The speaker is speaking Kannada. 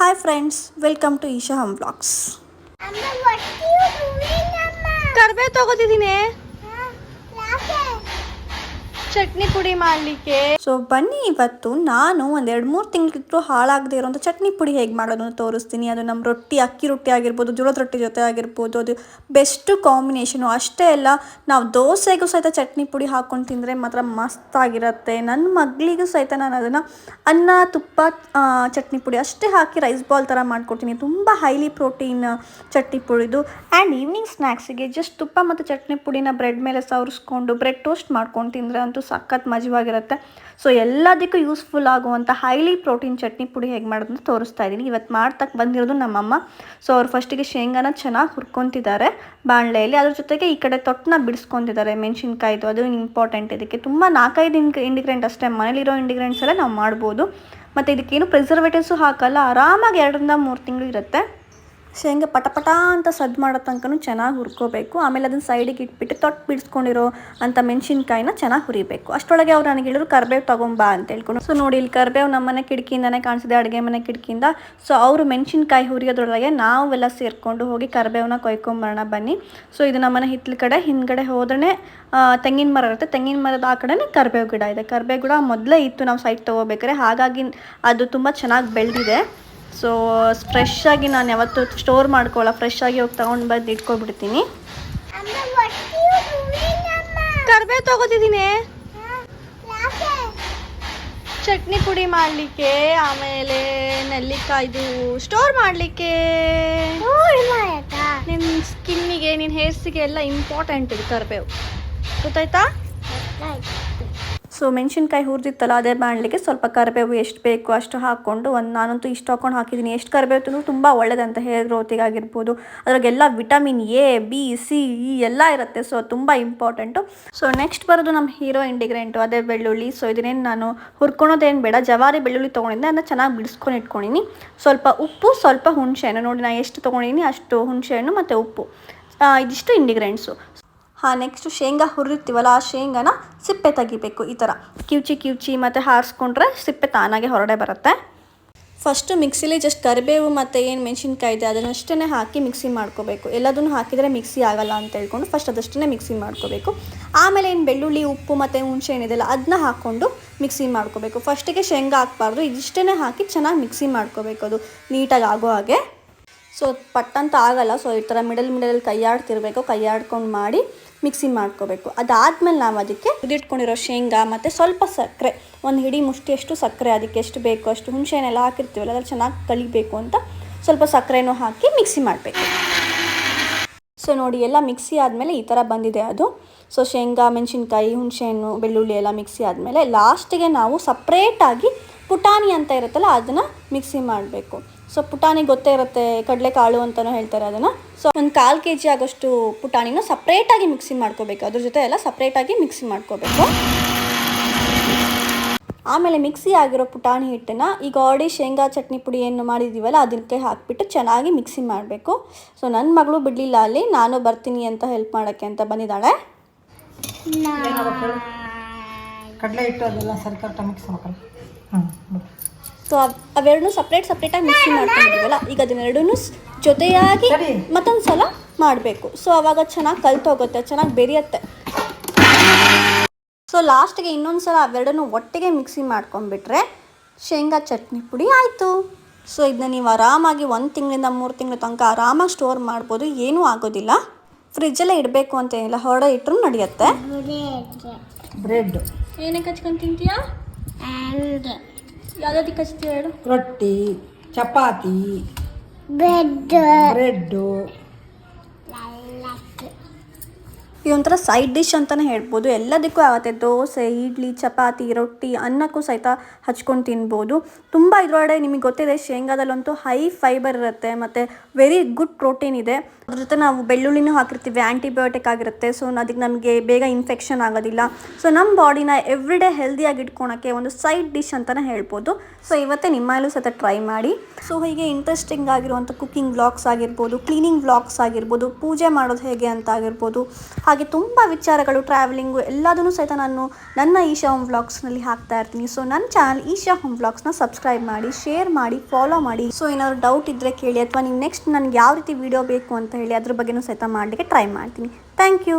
Hi friends, welcome to Isha Home Vlogs. Amma, what are you doing, Amma? Karbe to ko didi ne? Ha, chutney ಪುಡಿ ಮಾಡಲಿಕ್ಕೆ? ಸೊ ಬನ್ನಿ ಇವತ್ತು ನಾನು ಒಂದು ಎರಡು ಮೂರು ತಿಂಗಳಿದ್ರು ಹಾಳಾಗದೆ ಇರೋಂಥ ಚಟ್ನಿ ಪುಡಿ ಹೇಗೆ ಮಾಡೋದು ಅಂತ ತೋರಿಸ್ತೀನಿ. ಅದು ನಮ್ಮ ರೊಟ್ಟಿ, ಅಕ್ಕಿ ರೊಟ್ಟಿ ಆಗಿರ್ಬೋದು, ಜೋಳದ ರೊಟ್ಟಿ ಜೊತೆ ಆಗಿರ್ಬೋದು, ಅದು ಬೆಸ್ಟ್ ಕಾಂಬಿನೇಷನು ಅಷ್ಟೇ ಅಲ್ಲ, ನಾವು ದೋಸೆಗೂ ಸಹಿತ ಚಟ್ನಿ ಪುಡಿ ಹಾಕೊಂಡು ತಿಂದರೆ ಮಾತ್ರ ಮಸ್ತಾಗಿರುತ್ತೆ ನನ್ನ ಮಗಳಿಗೂ ಸಹಿತ ನಾನು ಅದನ್ನು ಅನ್ನ, ತುಪ್ಪ ಚಟ್ನಿ ಪುಡಿ ಅಷ್ಟೇ ಹಾಕಿ ರೈಸ್ ಬಾಲ್ ಥರ ಮಾಡ್ಕೊಡ್ತೀನಿ. ತುಂಬ ಹೈಲಿ ಪ್ರೋಟೀನ್ ಚಟ್ನಿ ಪುಡಿದು. ಆ್ಯಂಡ್ ಈವ್ನಿಂಗ್ ಸ್ನ್ಯಾಕ್ಸಿಗೆ ಜಸ್ಟ್ ತುಪ್ಪ ಮತ್ತು ಚಟ್ನಿ ಪುಡಿನ ಬ್ರೆಡ್ ಮೇಲೆ ಸವರಿಸ್ಕೊಂಡು ಬ್ರೆಡ್ ಟೋಸ್ಟ್ ಮಾಡ್ಕೊಂಡು ತಿಂದರೆ ಅಂತೂ ಸಖತ್ ಮಜವಾಗಿರುತ್ತೆ. ಸೊ ಎಲ್ಲದಕ್ಕೂ ಯೂಸ್ಫುಲ್ ಆಗುವಂಥ ಹೈಲಿ ಪ್ರೋಟೀನ್ ಚಟ್ನಿ ಪುಡಿ ಹೇಗೆ ಮಾಡೋದಂತ ತೋರಿಸ್ತಾ ಇದ್ದೀನಿ. ಇವತ್ತು ಮಾಡ್ತಕ್ಕೆ ಬಂದಿರೋದು ನಮ್ಮಮ್ಮ. ಸೊ ಅವ್ರು ಫಸ್ಟಿಗೆ ಶೇಂಗಾನ ಚೆನ್ನಾಗಿ ಹುರ್ಕೊತಿದ್ದಾರೆ. ಬಾಣಲೆಯಲ್ಲಿ ಅದ್ರ ಜೊತೆಗೆ ಈ ಕಡೆ ತೊಟ್ಟನ್ನ ಬಿಡಿಸ್ಕೊತಿದ್ದಾರೆ ಮೆಣಸಿನ್ಕಾಯ್ದು. ಅದು ಇಂಪಾರ್ಟೆಂಟ್ ಇದಕ್ಕೆ. ತುಂಬ ನಾಲ್ಕೈದು ಇಂಗ್ ಇಂಡಿಗ್ರೆಂಟ್ ಅಷ್ಟೇ. ಮನೇಲಿರೋ ಎಲ್ಲ ನಾವು ಮಾಡ್ಬೋದು. ಮತ್ತು ಇದಕ್ಕೇನು ಪ್ರಿಸರ್ವೇಟಿವ್ಸು ಹಾಕಲ್ಲ. ಆರಾಮಾಗಿ ಎರಡರಿಂದ ಮೂರು ತಿಂಗಳು ಇರುತ್ತೆ. ಶೇಂಗಾ ಪಟಪಟ ಪಟ ಅಂತ ಸದ್ದು ಮಾಡೋ ತನಕನೂ ಚೆನ್ನಾಗಿ ಹುರ್ಕೋಬೇಕು. ಆಮೇಲೆ ಅದನ್ನ ಸೈಡಿಗೆ ಇಟ್ಬಿಟ್ಟು ತೊಟ್ಟು ಬಿಡಿಸ್ಕೊಂಡಿರೋ ಅಂಥ ಮೆಣಸಿನ್ಕಾಯಿನ ಚೆನ್ನಾಗಿ ಹುರಿಬೇಕು. ಅಷ್ಟರೊಳಗೆ ಅವ್ರು ನನಗೆ ಹೇಳಿದ್ರು, ಕರ್ಬೇವು ತಗೊಂಬಾ ಅಂತ ಹೇಳ್ಕೊಂಡು. ಸೊ ನೋಡಿ, ಇಲ್ಲಿ ಕರ್ಬೇವು ನಮ್ಮನೆ ಕಿಟಕಿಯಿಂದನೇ ಕಾಣಿಸಿದೆ, ಅಡುಗೆ ಮನೆ ಕಿಟಕಿಯಿಂದ. ಸೊ ಅವರು ಮೆಣಸಿನ್ಕಾಯಿ ಹುರಿಯೋದ್ರೊಳಗೆ ನಾವೆಲ್ಲ ಸೇರಿಕೊಂಡು ಹೋಗಿ ಕರ್ಬೇವನ್ನ ಕೊಯ್ಕೊಂಬರೋಣ ಬನ್ನಿ. ಸೊ ಇದು ನಮ್ಮನೆ ಹಿತ್ತಲ ಕಡೆ. ಹಿಂದ್ಗಡೆ ಹೋದ್ರೆ ತೆಂಗಿನ ಮರ ಇರುತ್ತೆ. ತೆಂಗಿನ ಮರದ ಆ ಕಡೆನೇ ಕರ್ಬೇವು ಗಿಡ ಇದೆ. ಕರ್ಬೇವು ಗಿಡ ಮೊದಲೇ ಇತ್ತು, ನಾವು ಸೈಡ್ ತೊಗೋಬೇಕಾದ್ರೆ. ಹಾಗಾಗಿ ಅದು ತುಂಬ ಚೆನ್ನಾಗಿ ಬೆಳೆದಿದೆ. ಸೊ ಫ್ರೆಶ್ ಆಗಿ ನಾನು ಯಾವತ್ತೂ ಸ್ಟೋರ್ ಮಾಡ್ಕೊಳ್ಳೋ ಫ್ರೆಶ್ ಆಗಿ ಹೋಗಿ ತಗೊಂಡು ಬಂದು ಇಟ್ಕೊಬಿಡ್ತೀನಿ ಕರ್ಬೇ ತಗೋತಿದ್ದೀನಿ. ಚಟ್ನಿ ಪುಡಿ ಮಾಡಲಿಕ್ಕೆ ಆಮೇಲೆ ನೆಲ್ಲಿಕಾಯ್ದು ಸ್ಟೋರ್ ಮಾಡಲಿಕ್ಕೆ. ನಿನ್ನ ಸ್ಕಿನ್ನಿಗೆ ನಿನ್ನ ಹೇರ್ಸಿಗೆ ಎಲ್ಲ ಇಂಪಾರ್ಟೆಂಟ್ ಇದು ಕರ್ಬೇವು ಗೊತ್ತಾಯ್ತಾ. ಸೊ ಮೆಣಸಿನ್ಕಾಯಿ ಹುರಿದಿತ್ತಲ್ಲ ಅದೇ ಮಾಡಲಿಕ್ಕೆ ಸ್ವಲ್ಪ ಕರಿಬೇವು ಎಷ್ಟು ಬೇಕು ಅಷ್ಟು ಹಾಕ್ಕೊಂಡು ಒಂದು ನಾನಂತೂ ಇಷ್ಟು ಹಾಕೊಂಡು ಹಾಕಿದ್ದೀನಿ ಎಷ್ಟು ಕರಿಬೇವು ತಿಂದರೂ ತುಂಬ ಒಳ್ಳೆಯದಂತ ಹೇರ್ ಗ್ರೋತಿಗಾಗಿರ್ಬೋದು ಅದ್ರಾಗೆಲ್ಲ vitamin A, B, C, E ಎಲ್ಲ ಇರುತ್ತೆ. ಸೊ ತುಂಬ ಇಂಪಾರ್ಟೆಂಟು. ಸೊ ನೆಕ್ಸ್ಟ್ ಬರೋದು ನಮ್ಮ ಹೀರೋ ಇಂಡಿಗ್ರೆಂಟು, ಅದೇ ಬೆಳ್ಳುಳ್ಳಿ. ಸೊ ಇದನ್ನೇನು ನಾನು ಹುರ್ಕೊಳೋದೇನು ಬೇಡ. ಜವಾರಿ ಬೆಳ್ಳುಳ್ಳಿ ತೊಗೊಂಡಿದ್ದೆ. ಅದನ್ನ ಚೆನ್ನಾಗಿ ಬಿಡಿಸ್ಕೊಂಡು ಇಟ್ಕೊಂಡಿನಿ. ಸ್ವಲ್ಪ ಉಪ್ಪು, ಸ್ವಲ್ಪ ಹುಣಸೆಹಣ್ಣು ನೋಡಿ ನಾನು ಎಷ್ಟು ತೊಗೊಂಡಿನಿ ಅಷ್ಟು ಹುಣಸೆಹಣ್ಣು ಮತ್ತು ಉಪ್ಪು. ಇದಿಷ್ಟು ಇಂಡಿಗ್ರೆಂಟ್ಸು ಹಾಂ ನೆಕ್ಸ್ಟ್ ಶೇಂಗಾ ಹುರಿರ್ತೀವಲ್ಲ ಆ ಶೇಂಗಾನ ಸಿಪ್ಪೆ ತೆಗಿಬೇಕು ಈ ಥರ ಕಿವುಚಿ ಕಿವುಚಿ ಮತ್ತು ಹಾರಿಸ್ಕೊಂಡ್ರೆ ಸಿಪ್ಪೆ ತಾನಾಗೆ ಹೊರಡೆ ಬರುತ್ತೆ. ಫಸ್ಟು ಮಿಕ್ಸಿಲಿ ಜಸ್ಟ್ ಕರಿಬೇವು ಮತ್ತು ಏನು ಮೆಣಸಿನ್ಕಾಯಿ ಇದೆ ಅದನ್ನಷ್ಟೇ ಹಾಕಿ ಮಿಕ್ಸಿ ಮಾಡ್ಕೋಬೇಕು. ಎಲ್ಲದನ್ನು ಹಾಕಿದರೆ ಮಿಕ್ಸಿ ಆಗಲ್ಲ ಅಂತ ಹೇಳ್ಕೊಂಡು ಫಸ್ಟ್ ಅದಷ್ಟೇ ಮಿಕ್ಸಿ ಮಾಡ್ಕೋಬೇಕು. ಆಮೇಲೆ ಏನು ಬೆಳ್ಳುಳ್ಳಿ, ಉಪ್ಪು ಮತ್ತು ಹುಣಸೆ ಏನಿದೆಲ್ಲ ಅದನ್ನ ಹಾಕ್ಕೊಂಡು ಮಿಕ್ಸಿ ಮಾಡ್ಕೋಬೇಕು. ಫಸ್ಟಿಗೆ ಶೇಂಗಾ ಹಾಕ್ಬಾರ್ದು ಇದಿಷ್ಟೇ ಹಾಕಿ ಚೆನ್ನಾಗಿ ಮಿಕ್ಸಿ ಮಾಡ್ಕೋಬೇಕು ಅದು, ನೀಟಾಗಿ ಆಗೋ ಹಾಗೆ. ಸೊ ಪಟ್ಟಂತ ಆಗಲ್ಲ ಸೊ ಈ ಥರ ಮಿಡಲ್ ಮಿಡಲ್ ಕೈಯಾಡ್ತಿರ್ಬೇಕು, ಕೈಯಾಡ್ಕೊಂಡು ಮಾಡಿ ಮಿಕ್ಸಿ ಮಾಡ್ಕೋಬೇಕು. ಅದಾದಮೇಲೆ ನಾವು ಅದಕ್ಕೆ ಇದಿಟ್ಕೊಂಡಿರೋ ಶೇಂಗಾ ಮತ್ತು ಸ್ವಲ್ಪ ಸಕ್ಕರೆ, ಒಂದು ಹಿಡಿ ಮುಷ್ಟಿಯಷ್ಟು ಸಕ್ಕರೆ, ಅದಕ್ಕೆ ಎಷ್ಟು ಬೇಕು ಅಷ್ಟು ಹುಣಸೆಹಣ್ಣೆಲ್ಲ ಹಾಕಿರ್ತೀವಲ್ಲ, ಅದ್ರಲ್ಲಿ ಚೆನ್ನಾಗಿ ಕಲಿಬೇಕು ಅಂತ ಸ್ವಲ್ಪ ಸಕ್ಕರೆನೂ ಹಾಕಿ ಮಿಕ್ಸಿ ಮಾಡಬೇಕು. ಸೊ ನೋಡಿ, ಎಲ್ಲ ಮಿಕ್ಸಿ ಆದಮೇಲೆ ಈ ಥರ ಬಂದಿದೆ ಅದು. ಸೊ ಶೇಂಗಾ, ಮೆಣಸಿನ್ಕಾಯಿ, ಹುಣಸೆಹಣ್ಣು, ಬೆಳ್ಳುಳ್ಳಿ ಎಲ್ಲ ಮಿಕ್ಸಿ ಆದಮೇಲೆ ಲಾಸ್ಟಿಗೆ ನಾವು ಸಪ್ರೇಟಾಗಿ ಪುಟಾಣಿ ಅಂತ ಇರುತ್ತಲ್ಲ, ಅದನ್ನು ಮಿಕ್ಸಿ ಮಾಡಬೇಕು. ಸೊ ಪುಟಾಣಿ ಗೊತ್ತೇ ಇರುತ್ತೆ ಕಡಲೆಕಾಳು ಅಂತಲೂ ಹೇಳ್ತಾರೆ ಅದನ್ನು. ಸೊ ಒಂದು ಕಾಲು ಕೆ ಜಿ ಆಗೋಷ್ಟು ಪುಟಾಣಿನ ಸಪ್ರೇಟಾಗಿ ಮಿಕ್ಸಿ ಮಾಡ್ಕೋಬೇಕು. ಅದ್ರ ಜೊತೆ ಎಲ್ಲ ಸಪ್ರೇಟಾಗಿ ಮಿಕ್ಸಿ ಮಾಡ್ಕೋಬೇಕು. ಆಮೇಲೆ ಮಿಕ್ಸಿ ಆಗಿರೋ ಪುಟಾಣಿ ಹಿಟ್ಟನ್ನು ಈಗ ಆಲ್ರೆಡಿ ಶೇಂಗಾ ಚಟ್ನಿ ಪುಡಿ ಏನು ಮಾಡಿದ್ದೀವಲ್ಲ ಅದಕ್ಕೆ ಹಾಕಿಬಿಟ್ಟು ಚೆನ್ನಾಗಿ ಮಿಕ್ಸಿ ಮಾಡಬೇಕು. ಸೊ ನನ್ನ ಮಗಳು ಬಿಡಲಿಲ್ಲ ಅಲ್ಲಿ ನಾನು ಬರ್ತೀನಿ ಅಂತ ಹೆಲ್ಪ್ ಮಾಡೋಕ್ಕೆ ಅಂತ ಬಂದಿದ್ದಾಳೆ. ಕಡಲೆ ಹಿಟ್ಟು ಅದೆಲ್ಲ ಸರಿ ಕರೆಕ್ಟಾಗಿ ಮಿಕ್ಸ್ ಮಾಡ್ಕೊಳ್ಳಿ. ಹಾಂ ಸೊ ಅವೆರಡನ್ನೂ ಸಪ್ರೇಟ್ ಸಪ್ರೇಟಾಗಿ ಮಿಕ್ಸಿ ಮಾಡ್ಕೊಂಡಿದ್ದೀವಲ್ಲ ಈಗ ಅದನ್ನೆರಡೂ ಸ್- ಜೊತೆಯಾಗಿ. ಮತ್ತೊಂದು ಸಲ ಮಾಡಬೇಕು. ಸೊ ಅವಾಗ ಚೆನ್ನಾಗಿ ಕಲ್ತೋಗುತ್ತೆ ಚೆನ್ನಾಗಿ ಬೆರೆಯುತ್ತೆ. ಸೊ ಲಾಸ್ಟಿಗೆ ಇನ್ನೊಂದು ಸಲ ಅವೆರಡನ್ನೂ ಒಟ್ಟಿಗೆ ಮಿಕ್ಸಿ ಮಾಡ್ಕೊಂಡ್ಬಿಟ್ರೆ ಶೇಂಗಾ ಚಟ್ನಿ ಪುಡಿ ಆಯಿತು. ಸೊ ಇದನ್ನ ನೀವು ಆರಾಮಾಗಿ ಒಂದು ತಿಂಗಳಿಂದ ಮೂರು ತಿಂಗಳ ತನಕ ಆರಾಮಾಗಿ ಸ್ಟೋರ್ ಮಾಡ್ಬೋದು. ಏನೂ ಆಗೋದಿಲ್ಲ. ಫ್ರಿಜ್ಜಲ್ಲೇ ಇಡಬೇಕು ಅಂತ ಏನಿಲ್ಲ. ಹೊರಡೆ ಇಟ್ಟರು ನಡೆಯುತ್ತೆ. ಬ್ರೆಡ್ ಏನಕ್ಕೆ ಹಚ್ಕೊಂಡು ತಿಂತೀಯಾ? And ಕಷ್ಟ ಹೇಳು? ರೊಟ್ಟಿ ಚಪಾತಿ ಬ್ರೆಡ್ ಬ್ರೆಡ್ಡು ಇದೊಂಥರ ಸೈಡ್ ಡಿಶ್ ಅಂತಲೇ ಹೇಳ್ಬೋದು. ಎಲ್ಲದಕ್ಕೂ ಆಗುತ್ತೆ. ದೋಸೆ, ಇಡ್ಲಿ, ಚಪಾತಿ, ರೊಟ್ಟಿ ಅನ್ನಕ್ಕೂ ಸಹಿತ ಹಚ್ಕೊಂಡು ತಿನ್ಬೋದು. ತುಂಬ ಇದರೊಳಗಡೆ ನಿಮಗೆ ಗೊತ್ತಿದೆ, ಶೇಂಗಾದಲ್ಲಂತೂ ಹೈ ಫೈಬರ್ ಇರುತ್ತೆ ಮತ್ತು ವೆರಿ ಗುಡ್ ಪ್ರೋಟೀನ್ ಇದೆ. ಅದ್ರ ಜೊತೆ ನಾವು ಬೆಳ್ಳುಳ್ಳಿನೂ ಹಾಕಿರ್ತೀವಿ ಆ್ಯಂಟಿಬಯೋಟಿಕ್ ಆಗಿರುತ್ತೆ. ಸೊ ಅದಕ್ಕೆ ನಮಗೆ ಬೇಗ ಇನ್ಫೆಕ್ಷನ್ ಆಗೋದಿಲ್ಲ. ಸೊ ನಮ್ಮ ಬಾಡಿನ ಎವ್ರಿ ಡೇ ಹೆಲ್ದಿಯಾಗಿ ಇಟ್ಕೊಳಕ್ಕೆ ಒಂದು ಸೈಡ್ ಡಿಶ್ ಅಂತಲೇ ಹೇಳ್ಬೋದು. ಸೊ ಇವತ್ತೇ ನಿಮ್ಮಲ್ಲೂ ಸಹಿತ ಟ್ರೈ ಮಾಡಿ. ಸೊ ಹೀಗೆ ಇಂಟ್ರೆಸ್ಟಿಂಗ್ ಆಗಿರುವಂಥ ಕುಕ್ಕಿಂಗ್ ವ್ಲಾಗ್ಸ್ ಆಗಿರ್ಬೋದು ಕ್ಲೀನಿಂಗ್ ವ್ಲಾಗ್ಸ್ ಆಗಿರ್ಬೋದು, ಪೂಜೆ ಮಾಡೋದು ಹೇಗೆ ಅಂತ ಆಗಿರ್ಬೋದು ಹಾಗೆ ತುಂಬ ವಿಚಾರಗಳು ಟ್ರಾವೆಲಿಂಗು ಎಲ್ಲದನ್ನು ಸಹಿತ ನಾನು ನನ್ನ ಈಶಾ ಹೋಮ್ ವ್ಲಾಗ್ಸ್ನಲ್ಲಿ ಹಾಕ್ತಾ ಇರ್ತೀನಿ. ಸೊ ನನ್ನ ಚಾನಲ್ ಈಶಾ ಹೋಮ್ ವ್ಲಾಗ್ಸ್ನ ಸಬ್ಸ್ಕ್ರೈಬ್ ಮಾಡಿ ಶೇರ್ ಮಾಡಿ ಫಾಲೋ ಮಾಡಿ. ಸೊ ಏನಾದರೂ ಡೌಟ್ ಇದ್ದರೆ ಕೇಳಿ, ಅಥವಾ ನೀವು ನೆಕ್ಸ್ಟ್ ನನಗೆ ಯಾವ ರೀತಿ ವಿಡಿಯೋ ಬೇಕು ಅಂತ ಹೇಳಿ, ಅದ್ರ ಬಗ್ಗೆನೂ ಸಹಿತ ಮಾಡಲಿಕ್ಕೆ ಟ್ರೈ ಮಾಡ್ತೀನಿ. Thank you